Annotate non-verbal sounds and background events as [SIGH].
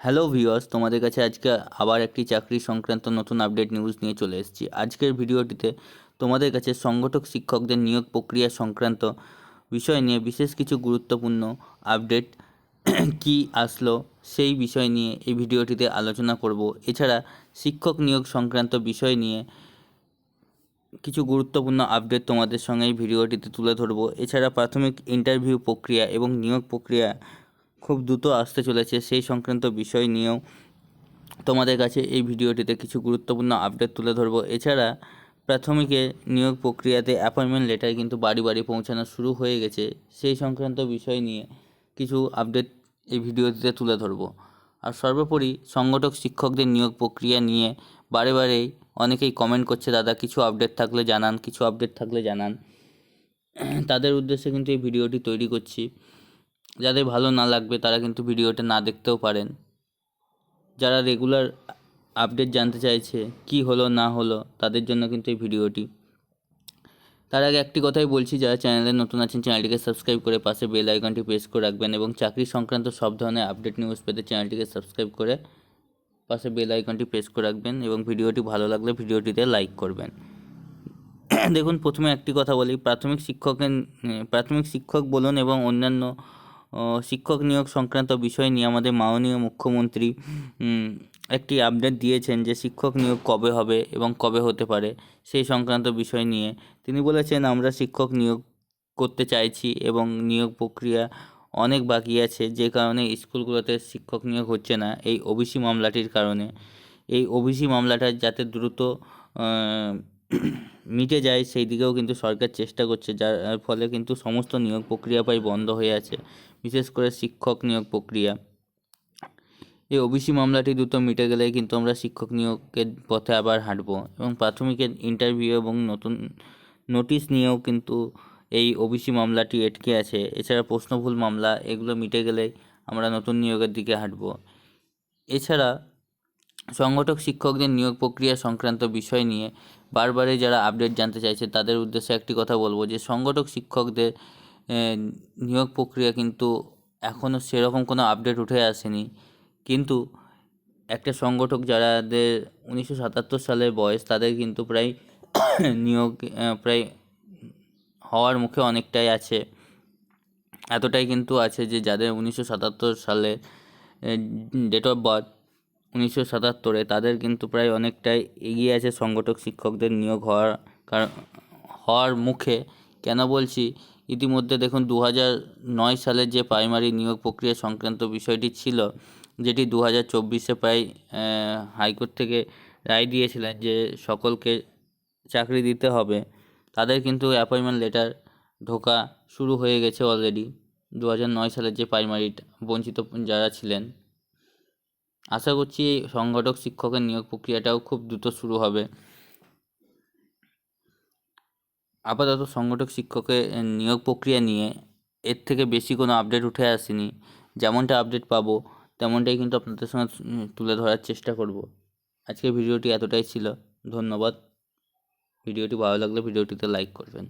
Hello viewers তোমাদের কাছে আজকে আবার একটি চাকরি সংক্রান্ত নতুন আপডেট নিউজ নিয়ে চলে এসেছি। আজকের ভিডিওটিতে তোমাদের কাছে সংগঠক শিক্ষকদের নিয়োগ প্রক্রিয়া সংক্রান্ত বিষয় নিয়ে বিশেষ কিছু গুরুত্বপূর্ণ আপডেট [COUGHS] কি আসলো সেই বিষয় নিয়ে এই ভিডিওটিতে আলোচনা করব। এছাড়া শিক্ষক নিয়োগ সংক্রান্ত বিষয় নিয়ে কিছু গুরুত্বপূর্ণ আপডেট তোমাদের সঙ্গে এই ভিডিওটিতে তুলে ধরবো। এছাড়া প্রাথমিক ইন্টারভিউ প্রক্রিয়া এবং নিয়োগ প্রক্রিয়া খুব দ্রুত আসতে চলেছে। সেই সংক্রান্ত বিষয় নিয়েও তোমাদের কাছে এই ভিডিওটিতে কিছু গুরুত্বপূর্ণ আপডেট তুলে ধরবো। এছাড়া প্রাথমিকে নিয়োগ প্রক্রিয়াতে অ্যাপয়েন্টমেন্ট লেটার কিন্তু বাড়ি বাড়ি পৌঁছানো শুরু হয়ে গেছে। সেই সংক্রান্ত বিষয় নিয়ে কিছু আপডেট এই ভিডিওটিতে তুলে ধরবো। আর সর্বোপরি সংগঠক শিক্ষকদের নিয়োগ প্রক্রিয়া নিয়ে বারে বারেই অনেকেই কমেন্ট করছে, দাদা, কিছু আপডেট থাকলে জানান, কিছু আপডেট থাকলে জানান। তাদের উদ্দেশ্যে কিন্তু এই ভিডিওটি তৈরি করছি। যাদের ভালো না লাগবে তারা কিন্তু ভিডিওটা না দেখতেও পারেন। যারা রেগুলার আপডেট জানতে চাইছে কি হলো, না হলো, তাদের জন্য কিন্তু এই ভিডিওটি। তার আগে একটি কথাই বলছি, যারা চ্যানেলে নতুন আছেন, চ্যানেলটিকে সাবস্ক্রাইব করে পাশে বেল আইকনটি প্রেস করে রাখবেন এবং চাকরি সংক্রান্ত সব ধরনের আপডেট নিউজ পেতে চ্যানেলটিকে সাবস্ক্রাইব করে পাশে বেল আইকনটি প্রেস করে রাখবেন এবং ভিডিওটি ভালো লাগলে ভিডিওটিতে লাইক করবেন। দেখুন, প্রথমে একটি কথা বলি, প্রাথমিক শিক্ষকের, প্রাথমিক শিক্ষক বলুন এবং অন্যান্য শিক্ষক নিয়োগ সংক্রান্ত বিষয় নিয়ে আমাদের মাননীয় মুখ্যমন্ত্রী একটি আপডেট দিয়েছেন যে শিক্ষক নিয়োগ কবে হবে এবং কবে হতে পারে সেই সংক্রান্ত বিষয় নিয়ে। তিনি বলেছেন, আমরা শিক্ষক নিয়োগ করতে চাইছি এবং নিয়োগ প্রক্রিয়া অনেক বাকি আছে, যে কারণে স্কুলগুলোতে শিক্ষক নিয়োগ হচ্ছে না এই ওবিসি মামলাটির কারণে। এই ওবিসি মামলাটা যাতে দ্রুত মিটে যায়, সেই দিকেও কিন্তু সরকার চেষ্টা করছে, যার ফলে কিন্তু সমস্ত নিয়োগ প্রক্রিয়া প্রায় বন্ধ হয়ে আছে। বিশেষ করে শিক্ষক নিয়োগ প্রক্রিয়া। এই ওবিসি মামলাটি দ্রুত মিটে গেলে কিন্তু আমরা শিক্ষক নিয়োগের পথে আবার হাঁটবো এবং প্রাথমিকের ইন্টারভিউ এবং নতুন নোটিশ নিয়েও কিন্তু এই ওবিসি মামলাটি এটকে আছে। এছাড়া প্রশ্নভুল মামলা, এগুলো মিটে গেলে আমরা নতুন নিয়োগের দিকে হাঁটবো। এছাড়া সংগঠক শিক্ষকদের নিয়োগ প্রক্রিয়া সংক্রান্ত বিষয় নিয়ে বারবারই যারা আপডেট জানতে চাইছে, তাদের উদ্দেশ্যে একটি কথা বলব যে সংগঠক শিক্ষকদের নিয়োগ প্রক্রিয়া কিন্তু এখনও সেরকম কোনো আপডেট উঠে আসেনি। কিন্তু একটা সংগঠক যারাদের উনিশশো সাতাত্তর সালের বয়স, তাদের কিন্তু প্রায় [COUGHS] নিয়োগ প্রায় হওয়ার মুখে অনেকটাই আছে। এতটাই কিন্তু আছে যে যাদের উনিশশো সাতাত্তর সালে ডেট অফ বার্থ উনিশশো সাতাত্তরে, তাদের কিন্তু প্রায় অনেকটাই এগিয়ে আছে সংগঠক শিক্ষকদের নিয়োগ হওয়ার কারণ হওয়ার মুখে। কেন বলছি? ইতিমধ্যে দেখুন দু নয় সালের যে প্রাইমারি নিয়োগ প্রক্রিয়া সংক্রান্ত বিষয়টি ছিল, যেটি দু হাজার চব্বিশে প্রায় হাইকোর্ট থেকে রায় দিয়েছিলেন যে সকলকে চাকরি দিতে হবে। তাদের কিন্তু অ্যাপয়েন্টমেন্ট লেটার ঢোকা শুরু হয়ে গেছে অলরেডি দু নয় সালের যে প্রাইমারি বঞ্চিত যারা ছিলেন। আশা করছি সংগঠক শিক্ষকের নিয়োগ প্রক্রিয়াটাও খুব দ্রুত শুরু হবে। আপাতত সংগঠক শিক্ষকের নিয়োগ প্রক্রিয়া নিয়ে এর থেকে বেশি কোনো আপডেট উঠে আসেনি। যেমনটা আপডেট পাবো, তেমনটাই কিন্তু আপনাদের সঙ্গে তুলে ধরার চেষ্টা করব। আজকের ভিডিওটি এতটাই ছিল। ধন্যবাদ। ভিডিওটি ভালো লাগলে ভিডিওটিতে লাইক করবেন।